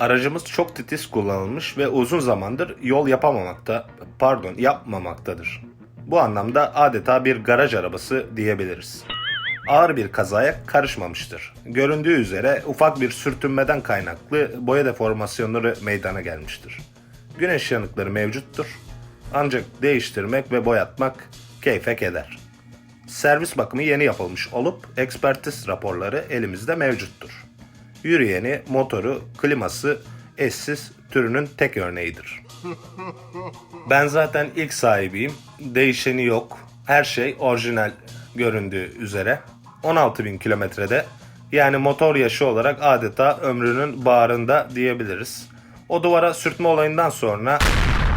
Aracımız çok titiz kullanılmış ve uzun zamandır yol yapamamakta, pardon yapmamaktadır. Bu anlamda adeta bir garaj arabası diyebiliriz. Ağır bir kazaya karışmamıştır. Göründüğü üzere ufak bir sürtünmeden kaynaklı boya deformasyonları meydana gelmiştir. Güneş yanıkları mevcuttur. Ancak değiştirmek ve boyatmak keyfe keder. Servis bakımı yeni yapılmış olup ekspertiz raporları elimizde mevcuttur. Yürüyeni, motoru, kliması eşsiz türünün tek örneğidir. Ben zaten ilk sahibiyim. Değişeni yok. Her şey orijinal göründüğü üzere. 16.000 kilometrede yani motor yaşı olarak adeta ömrünün bağrında diyebiliriz. O duvara sürtme olayından sonra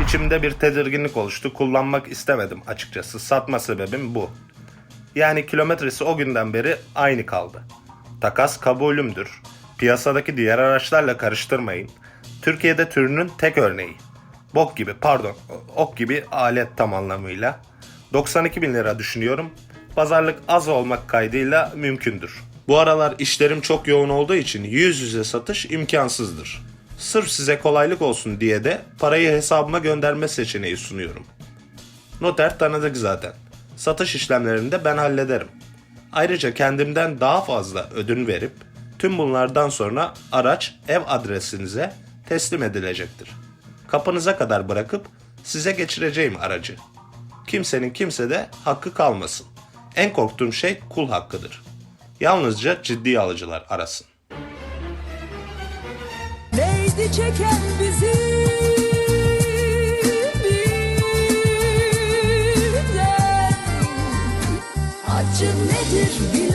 içimde bir tedirginlik oluştu. Kullanmak istemedim açıkçası. Satma sebebim bu. Yani kilometresi o günden beri aynı kaldı. Takas kabulümdür. Piyasadaki diğer araçlarla karıştırmayın. Türkiye'de türünün tek örneği. Bok gibi pardon ok gibi alet tam anlamıyla. 92 bin lira düşünüyorum. Pazarlık az olmak kaydıyla mümkündür. Bu aralar işlerim çok yoğun olduğu için yüz yüze satış imkansızdır. Sırf size kolaylık olsun diye de parayı hesabıma gönderme seçeneği sunuyorum. Noter tanıdık zaten. Satış işlemlerini de ben hallederim. Ayrıca kendimden daha fazla ödün verip tüm bunlardan sonra araç ev adresinize teslim edilecektir. Kapınıza kadar bırakıp size geçireceğim aracı. Kimsenin kimsede hakkı kalmasın. En korktuğum şey kul hakkıdır. Yalnızca ciddi alıcılar arasın. Neydi çeken bizi Acı nedir bilmeden